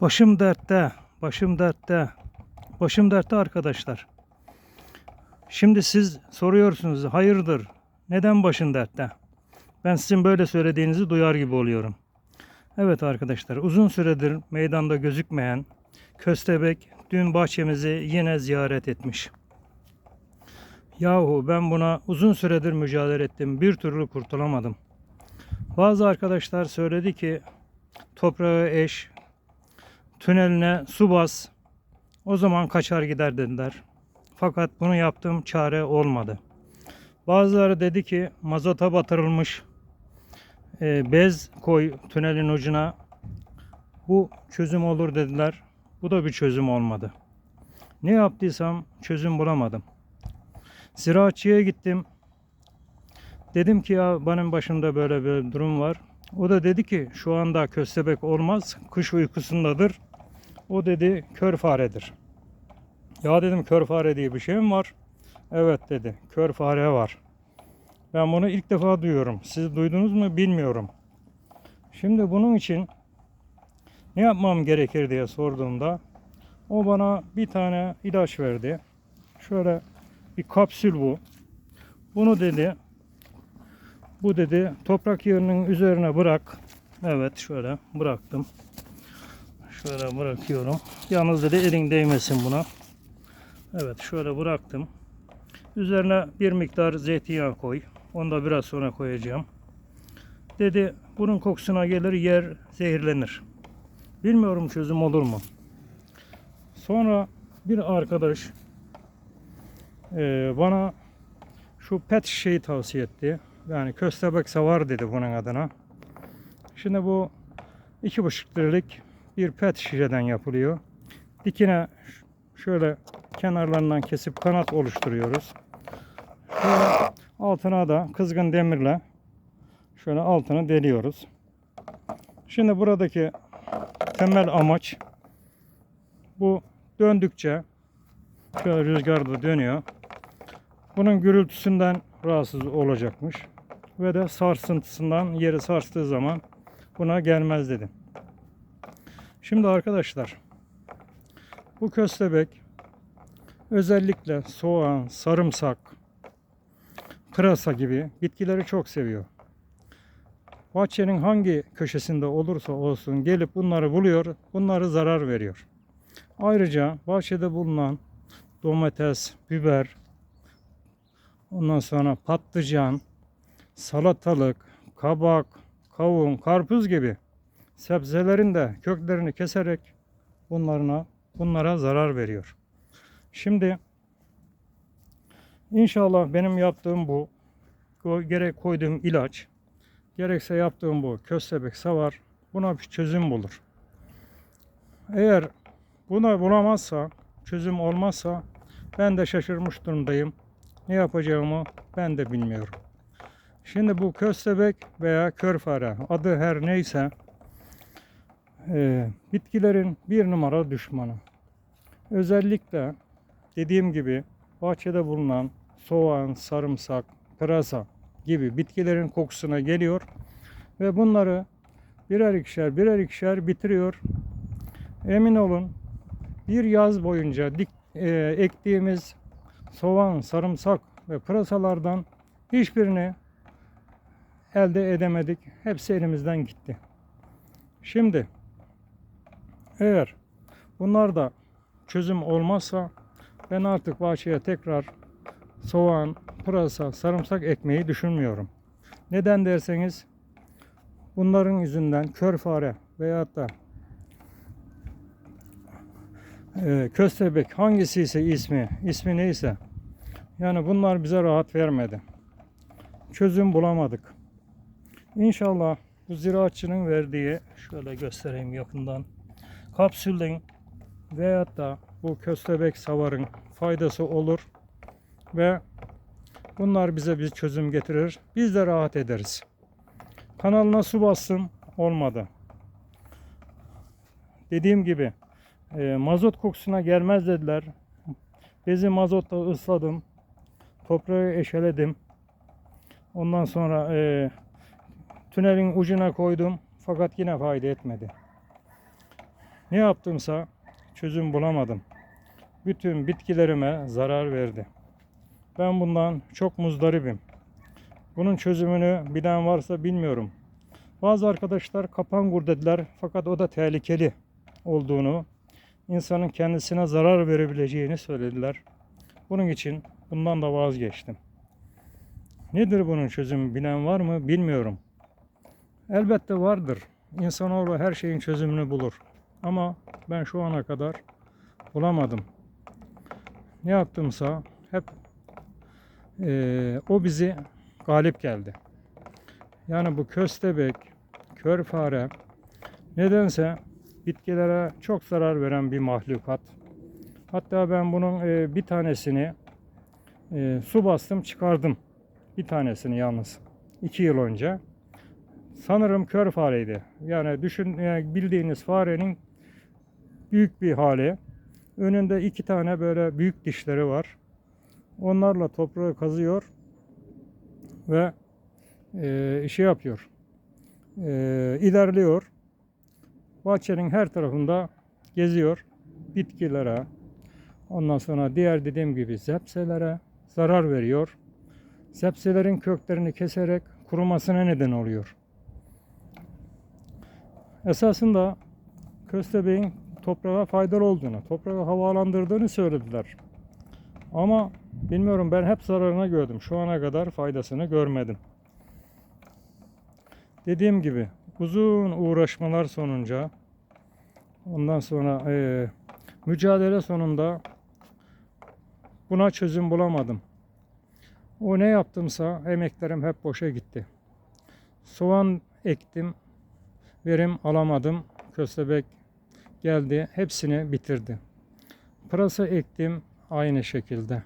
Başım dertte, başım dertte, başım dertte arkadaşlar. Şimdi siz soruyorsunuz, hayırdır, neden başın dertte? Ben sizin böyle söylediğinizi duyar gibi oluyorum. Evet arkadaşlar, uzun süredir meydanda gözükmeyen köstebek dün bahçemizi yine ziyaret etmiş. Yahu ben buna uzun süredir mücadele ettim, bir türlü kurtulamadım. Bazı arkadaşlar söyledi ki toprağı eş, tüneline su bas, o zaman kaçar gider dediler. Fakat bunu yaptığım çare olmadı. Bazıları dedi ki mazota batırılmış e, bez koy tünelin ucuna. Bu çözüm olur dediler. Bu da bir çözüm olmadı. Ne yaptıysam çözüm bulamadım. Ziraatçıya gittim. Dedim ki ya benim başımda böyle bir durum var. O da dedi ki şu anda köstebek olmaz. Kış uykusundadır. O dedi kör faredir. Ya dedim kör fare diye bir şey mi var? Evet dedi. Kör fare var. Ben bunu ilk defa duyuyorum. Siz duydunuz mu bilmiyorum. Şimdi bunun için ne yapmam gerekir diye sorduğumda o bana bir tane ilaç verdi. Şöyle bir kapsül bu. Bunu dedi bu dedi toprak yerinin üzerine bırak. Evet şöyle bıraktım. Şöyle bırakıyorum. Yalnız dedi elin değmesin buna. Evet şöyle bıraktım. Üzerine bir miktar zeytinyağı koy. Onu da biraz sonra koyacağım. Dedi bunun kokusuna gelir yer zehirlenir. Bilmiyorum çözüm olur mu? Sonra bir arkadaş eee, bana şu pet şişeyi tavsiye etti. Yani köstebek savar dedi bunun adına. Şimdi bu iki buçuk liralık bir pet şişeden yapılıyor. Dikine şöyle kenarlarından kesip kanat oluşturuyoruz. Şöyle altına da kızgın demirle şöyle altını deliyoruz. Şimdi buradaki temel amaç bu döndükçe şöyle rüzgarda dönüyor. Bunun gürültüsünden rahatsız olacakmış. Ve de sarsıntısından yeri sarstığı zaman buna gelmez dedim. Şimdi arkadaşlar bu köstebek özellikle soğan, sarımsak, pırasa gibi bitkileri çok seviyor. Bahçenin hangi köşesinde olursa olsun gelip bunları buluyor, bunları zarar veriyor. Ayrıca bahçede bulunan domates, biber, ondan sonra patlıcan, salatalık, kabak, kavun, karpuz gibi sebzelerin de köklerini keserek bunlarına bunlara zarar veriyor. Şimdi inşallah benim yaptığım bu gerek koyduğum ilaç gerekse yaptığım bu köstebek savar buna bir çözüm bulur. Eğer buna bulamazsa çözüm olmazsa ben de şaşırmış durumdayım. Ne yapacağımı ben de bilmiyorum. Şimdi bu köstebek veya kör fare adı her neyse e, bitkilerin bir numara düşmanı. Özellikle dediğim gibi bahçede bulunan soğan, sarımsak, pırasa gibi bitkilerin kokusuna geliyor ve bunları birer ikişer birer ikişer bitiriyor. Emin olun bir yaz boyunca dik, e, ektiğimiz soğan, sarımsak ve pırasalardan hiçbirini elde edemedik. Hepsi elimizden gitti. Şimdi eğer bunlar da çözüm olmazsa ben artık bahçeye tekrar soğan, pırasa, sarımsak ekmeyi düşünmüyorum. Neden derseniz bunların yüzünden kör fare veyahut da e, köstebek hangisi ise ismi, ismi neyse yani bunlar bize rahat vermedi. Çözüm bulamadık. İnşallah bu ziraatçının verdiği şöyle göstereyim yakından kapsülün veyahut da bu köstebek savarın faydası olur ve bunlar bize bir çözüm getirir. Biz de rahat ederiz. Kanalına su bassın olmadı. Dediğim gibi e, mazot kokusuna gelmez dediler. Bezi mazotla ısladım. Toprağı eşeledim. Ondan sonra e, tünelin ucuna koydum. Fakat yine fayda etmedi. Ne yaptımsa çözüm bulamadım. Bütün bitkilerime zarar verdi. Ben bundan çok muzdaribim. Bunun çözümünü bilen varsa bilmiyorum. Bazı arkadaşlar kapangur dediler fakat o da tehlikeli olduğunu, insanın kendisine zarar verebileceğini söylediler. Bunun için bundan da vazgeçtim. Nedir bunun çözümü bilen var mı bilmiyorum. Elbette vardır. İnsanoğlu her şeyin çözümünü bulur. Ama ben şu ana kadar bulamadım. Ne yaptımsa hep eee, o bizi galip geldi. Yani bu köstebek, kör fare nedense bitkilere çok zarar veren bir mahlukat. Hatta ben bunun eee, bir tanesini eee, su bastım çıkardım. Bir tanesini yalnız. iki yıl önce. Sanırım kör fareydi. Yani düşün yani bildiğiniz farenin büyük bir hali. Önünde iki tane böyle büyük dişleri var. Onlarla toprağı kazıyor ve e, şey yapıyor. E, ilerliyor. Bahçenin her tarafında geziyor. Bitkilere, ondan sonra diğer dediğim gibi zepselere zarar veriyor. Zepselerin köklerini keserek kurumasına neden oluyor. Esasında köstebeğin toprağa faydalı olduğunu, toprağı havalandırdığını söylediler. Ama bilmiyorum ben hep zararını gördüm. Şu ana kadar faydasını görmedim. Dediğim gibi uzun uğraşmalar sonunca ondan sonra eee, mücadele sonunda buna çözüm bulamadım. O ne yaptımsa emeklerim hep boşa gitti. Soğan ektim, verim alamadım. Köstebek geldi, hepsini bitirdi. Pırasa ektim aynı şekilde.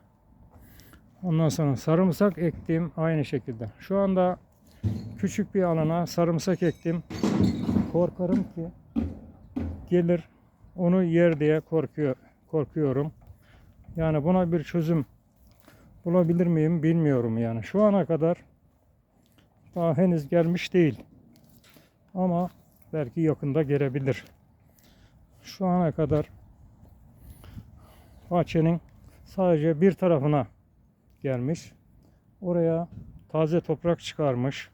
Ondan sonra sarımsak ektim aynı şekilde. Şu anda küçük bir alana sarımsak ektim. Korkarım ki gelir onu yer diye korkuyor, korkuyorum. Yani buna bir çözüm bulabilir miyim bilmiyorum yani. Şu ana kadar daha henüz gelmiş değil. Ama belki yakında gelebilir. Şu ana kadar bahçenin sadece bir tarafına gelmiş. Oraya taze toprak çıkarmış.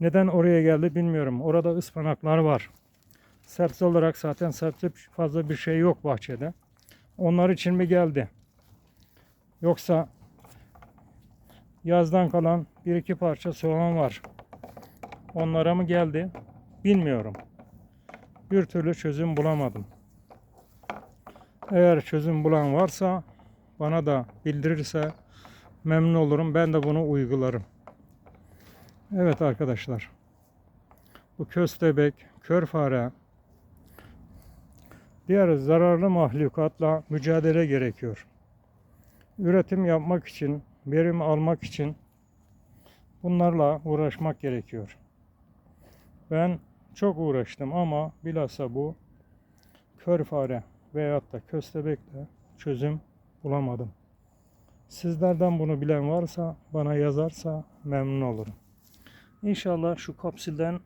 Neden oraya geldi bilmiyorum. Orada ıspanaklar var. Sebze olarak zaten sebze fazla bir şey yok bahçede. Onlar için mi geldi? Yoksa yazdan kalan bir iki parça soğan var. Onlara mı geldi? Bilmiyorum. Bir türlü çözüm bulamadım. Eğer çözüm bulan varsa bana da bildirirse memnun olurum. Ben de bunu uygularım. Evet arkadaşlar. Bu köstebek, kör fare, diğer zararlı mahlukatla mücadele gerekiyor. Üretim yapmak için, verim almak için bunlarla uğraşmak gerekiyor. Ben çok uğraştım ama bilhassa bu kör fare veyahut da köstebekle çözüm bulamadım. Sizlerden bunu bilen varsa bana yazarsa memnun olurum. İnşallah şu kapsülden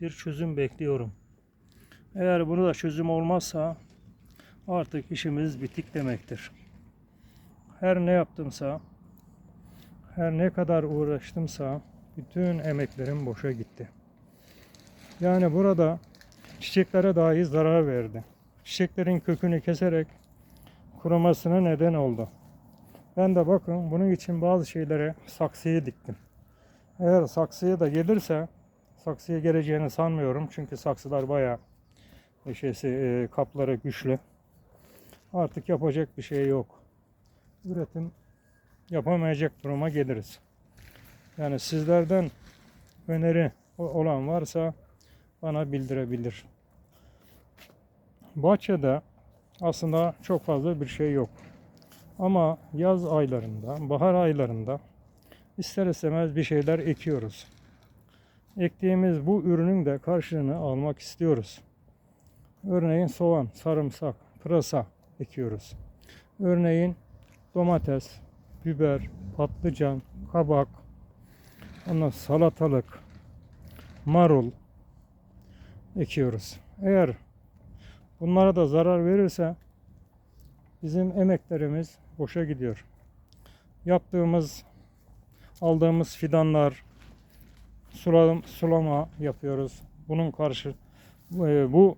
bir çözüm bekliyorum. Eğer bunu da çözüm olmazsa artık işimiz bitik demektir. Her ne yaptımsa, her ne kadar uğraştımsa bütün emeklerim boşa gitti. Yani burada çiçeklere dahi zarar verdi. Çiçeklerin kökünü keserek kurumasına neden oldu. Ben de bakın bunun için bazı şeylere saksıyı diktim. Eğer saksıya da gelirse saksıya geleceğini sanmıyorum. Çünkü saksılar bayağı şeysi, e, kapları güçlü. Artık yapacak bir şey yok. Üretim yapamayacak duruma geliriz. Yani sizlerden öneri olan varsa bana bildirebilir. Bahçede aslında çok fazla bir şey yok. Ama yaz aylarında, bahar aylarında ister istemez bir şeyler ekiyoruz. Ektiğimiz bu ürünün de karşılığını almak istiyoruz. Örneğin soğan, sarımsak, pırasa ekiyoruz. Örneğin domates, biber, patlıcan, kabak, ondan salatalık, marul ekiyoruz. Eğer bunlara da zarar verirse bizim emeklerimiz boşa gidiyor. Yaptığımız, aldığımız fidanlar, sulam, sulama yapıyoruz. Bunun karşı e, bu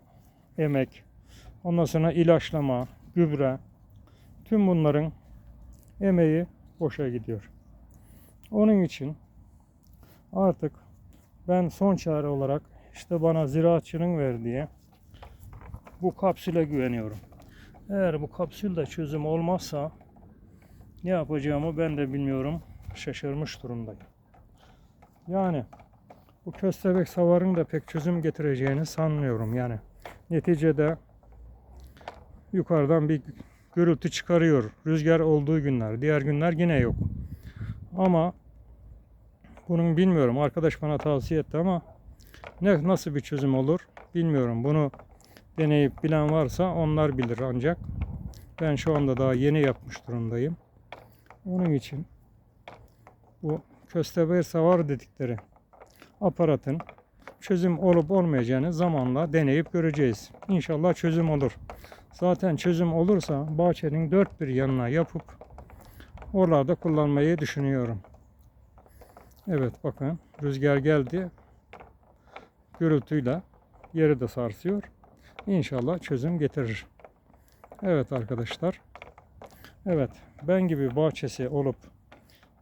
emek, ondan sonra ilaçlama, gübre, tüm bunların emeği boşa gidiyor. Onun için artık ben son çare olarak işte bana ziraatçının verdiği bu kapsüle güveniyorum. Eğer bu kapsülde çözüm olmazsa ne yapacağımı ben de bilmiyorum. Şaşırmış durumdayım. Yani bu köstebek savarın da pek çözüm getireceğini sanmıyorum. Yani neticede yukarıdan bir gürültü çıkarıyor. Rüzgar olduğu günler. Diğer günler yine yok. Ama bunun bilmiyorum. Arkadaş bana tavsiye etti ama ne nasıl bir çözüm olur bilmiyorum. Bunu deneyip bilen varsa onlar bilir ancak. Ben şu anda daha yeni yapmış durumdayım. Onun için bu köstebek savar dedikleri aparatın çözüm olup olmayacağını zamanla deneyip göreceğiz. İnşallah çözüm olur. Zaten çözüm olursa bahçenin dört bir yanına yapıp oralarda kullanmayı düşünüyorum. Evet bakın rüzgar geldi. Gürültüyle yeri de sarsıyor. İnşallah çözüm getirir. Evet arkadaşlar. Evet ben gibi bahçesi olup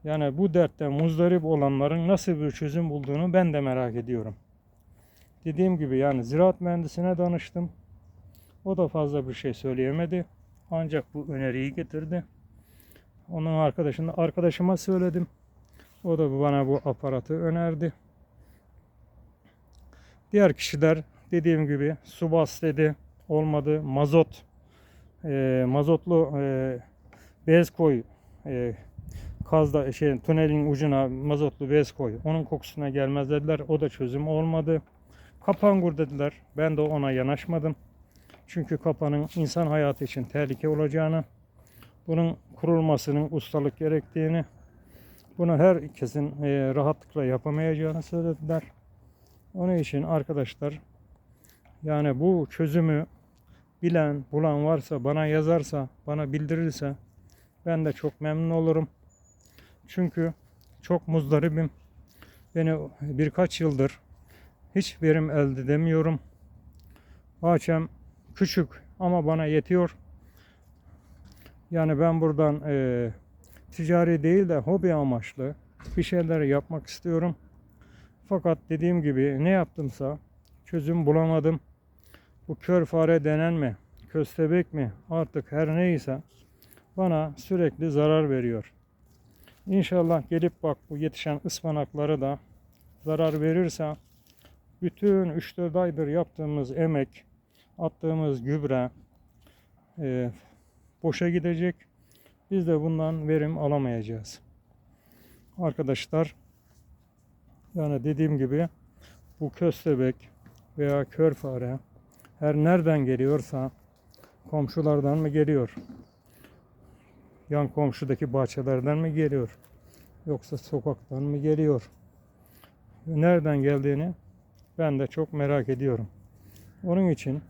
yani bu dertten muzdarip olanların nasıl bir çözüm bulduğunu ben de merak ediyorum. Dediğim gibi yani ziraat mühendisine danıştım. O da fazla bir şey söyleyemedi. Ancak bu öneriyi getirdi. Onun arkadaşına arkadaşıma söyledim. O da bana bu aparatı önerdi. Diğer kişiler dediğim gibi subas dedi. Olmadı. Mazot e, mazotlu e, bez koy e, kazda şey tünelin ucuna mazotlu bez koy. Onun kokusuna gelmez dediler. O da çözüm olmadı. Kapangur dediler. Ben de ona yanaşmadım. Çünkü kapanın insan hayatı için tehlike olacağını, bunun kurulmasının ustalık gerektiğini, bunu herkesin e, rahatlıkla yapamayacağını söylediler. Onun için arkadaşlar yani bu çözümü bilen, bulan varsa, bana yazarsa, bana bildirirse ben de çok memnun olurum. Çünkü çok muzdaribim. Beni birkaç yıldır hiç verim elde edemiyorum. Bahçem küçük ama bana yetiyor. Yani ben buradan e, ticari değil de hobi amaçlı bir şeyler yapmak istiyorum. Fakat dediğim gibi ne yaptımsa çözüm bulamadım. Bu kör fare denen mi, köstebek mi artık her neyse bana sürekli zarar veriyor. İnşallah gelip bak bu yetişen ıspanakları da zarar verirse bütün 3-4 aydır yaptığımız emek, attığımız gübre e, boşa gidecek. Biz de bundan verim alamayacağız. Arkadaşlar yani dediğim gibi bu köstebek veya kör fare her nereden geliyorsa komşulardan mı geliyor? Yan komşudaki bahçelerden mi geliyor? Yoksa sokaktan mı geliyor? Nereden geldiğini ben de çok merak ediyorum. Onun için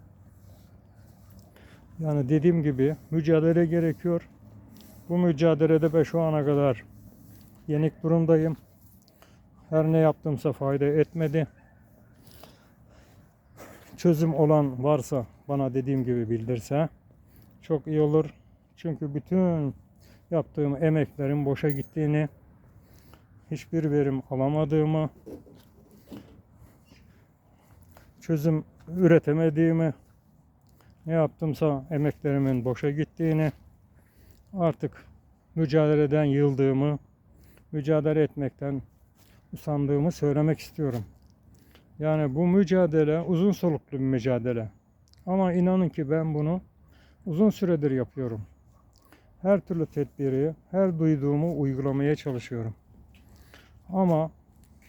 yani dediğim gibi mücadele gerekiyor. Bu mücadelede ben şu ana kadar yenik durumdayım. Her ne yaptımsa fayda etmedi. Çözüm olan varsa bana dediğim gibi bildirse çok iyi olur. Çünkü bütün yaptığım emeklerin boşa gittiğini, hiçbir verim alamadığımı, çözüm üretemediğimi, ne yaptımsa emeklerimin boşa gittiğini, artık mücadeleden yıldığımı, mücadele etmekten usandığımı söylemek istiyorum. Yani bu mücadele uzun soluklu bir mücadele. Ama inanın ki ben bunu uzun süredir yapıyorum. Her türlü tedbiri, her duyduğumu uygulamaya çalışıyorum. Ama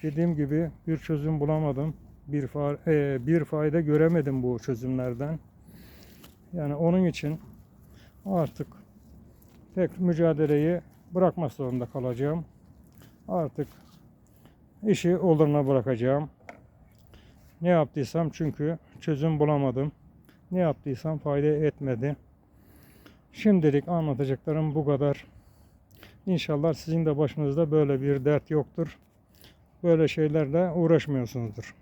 dediğim gibi bir çözüm bulamadım. Bir, fa e, bir fayda göremedim bu çözümlerden. Yani onun için artık tek mücadeleyi bırakmak zorunda kalacağım. Artık işi oluruna bırakacağım. Ne yaptıysam çünkü çözüm bulamadım. Ne yaptıysam fayda etmedi. Şimdilik anlatacaklarım bu kadar. İnşallah sizin de başınızda böyle bir dert yoktur. Böyle şeylerle uğraşmıyorsunuzdur.